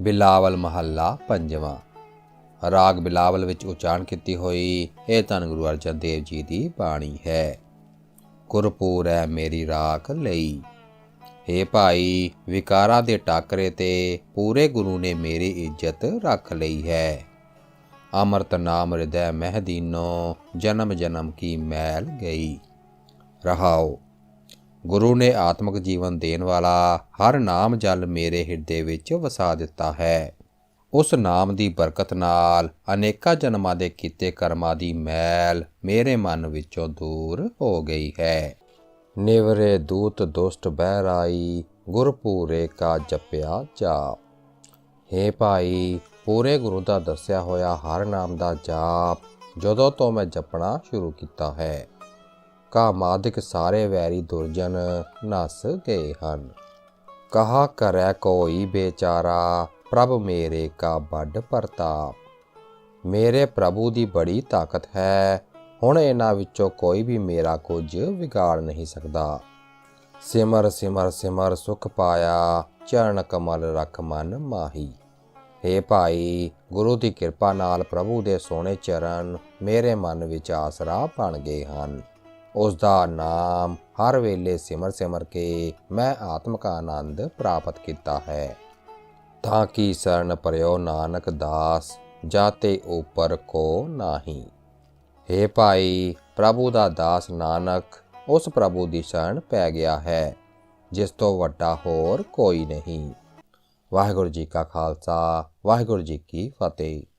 ਬਿਲਾਵਲ ਮਹੱਲਾ ਪੰਜਵਾਂ। ਰਾਗ ਬਿਲਾਵਲ ਵਿੱਚ ਉਚਾਰਨ ਕੀਤੀ ਹੋਈ, ਇਹ ਧੰਨ ਗੁਰੂ ਅਰਜਨ ਦੇਵ ਜੀ ਦੀ ਬਾਣੀ ਹੈ। ਗੁਰਪੂਰ ਹੈ ਮੇਰੀ ਰਾਖ ਲਈ। ਏ ਭਾਈ, ਵਿਕਾਰਾਂ ਦੇ ਟਾਕਰੇ ਤੇ ਪੂਰੇ ਗੁਰੂ ਨੇ ਮੇਰੀ ਇੱਜ਼ਤ ਰੱਖ ਲਈ ਹੈ। ਅਮਰਤ ਨਾਮ ਹਿਰਦੈ ਮਹਿਦੀਨੋ ਜਨਮ ਜਨਮ ਕੀ ਮੈਲ ਗਈ। ਰਹਾਓ। ਗੁਰੂ ਨੇ ਆਤਮਿਕ ਜੀਵਨ ਦੇਣ ਵਾਲਾ ਹਰ ਨਾਮ ਜਲ ਮੇਰੇ ਹਿਰਦੇ ਵਿੱਚ ਵਸਾ ਦਿੱਤਾ ਹੈ। ਉਸ ਨਾਮ ਦੀ ਬਰਕਤ ਨਾਲ ਅਨੇਕਾਂ ਜਨਮਾਂ ਦੇ ਕੀਤੇ ਕਰਮਾਂ ਦੀ ਮੈਲ ਮੇਰੇ ਮਨ ਵਿੱਚੋਂ ਦੂਰ ਹੋ ਗਈ ਹੈ। ਨਿਵਰੇ ਦੂਤ ਦੁਸ਼ਟ ਬਹਿਰਾਈ, ਗੁਰਪੂਰੇ ਕਾ ਜਪਿਆ ਜਾਪ। ਹੇ ਭਾਈ, ਪੂਰੇ ਗੁਰੂ ਦਾ ਦੱਸਿਆ ਹੋਇਆ ਹਰ ਨਾਮ ਦਾ ਜਾਪ ਜਦੋਂ ਤੋਂ ਮੈਂ ਜਪਣਾ ਸ਼ੁਰੂ ਕੀਤਾ ਹੈ ਕਾ ਮਾਦਿਕ ਸਾਰੇ ਵੈਰੀ ਦੁਰਜਨ ਨਸ ਗਏ ਹਨ। ਕਹਾ ਕਰੈ ਕੋਈ ਬੇਚਾਰਾ, ਪ੍ਰਭ ਮੇਰੇ ਕਾ ਵੱਡ ਪ੍ਰਤਾਪ ਮੇਰੇ ਪ੍ਰਭੂ ਦੀ ਬੜੀ ਤਾਕਤ ਹੈ, ਹੁਣ ਇਹਨਾਂ ਵਿੱਚੋਂ ਕੋਈ ਵੀ ਮੇਰਾ ਕੁਝ ਵਿਗਾੜ ਨਹੀਂ ਸਕਦਾ। ਸਿਮਰ ਸਿਮਰ ਸਿਮਰ, ਸੁਖ ਪਾਇਆ, ਚਰਨ ਕਮਲ ਰਖ ਮਨ ਮਾਹੀ। ਹੇ ਭਾਈ, ਗੁਰੂ ਦੀ ਕਿਰਪਾ ਨਾਲ ਪ੍ਰਭੂ ਦੇ ਸੋਹਣੇ ਚਰਨ ਮੇਰੇ ਮਨ ਵਿੱਚ ਆਸਰਾ ਬਣ ਗਏ ਹਨ। ਉਸ ਦਾ ਨਾਮ ਹਰ ਵੇਲੇ ਸਿਮਰ ਸਿਮਰ ਕੇ ਮੈਂ ਆਤਮਿਕ ਆਨੰਦ ਪ੍ਰਾਪਤ ਕੀਤਾ ਹੈ। ਤਾਂ ਕੀ ਸਰਨ ਪਰਿਓ ਨਾਨਕ ਦਾਸ, ਜਾਤੇ ਉਪਰ ਕੋ ਨਾਹੀ। ਹੇ ਭਾਈ, ਪ੍ਰਭੂ ਦਾ ਦਾਸ ਨਾਨਕ, ਉਸ ਪ੍ਰਭੂ ਦੀ ਸ਼ਰਨ ਪੈ ਗਿਆ ਹੈ, ਜਿਸ ਤੋਂ ਵੱਡਾ ਹੋਰ ਕੋਈ ਨਹੀਂ। ਵਾਹਿਗੁਰੂ ਜੀ ਕਾ ਖਾਲਸਾ, ਵਾਹਿਗੁਰੂ ਜੀ ਕੀ ਫਤਿਹ।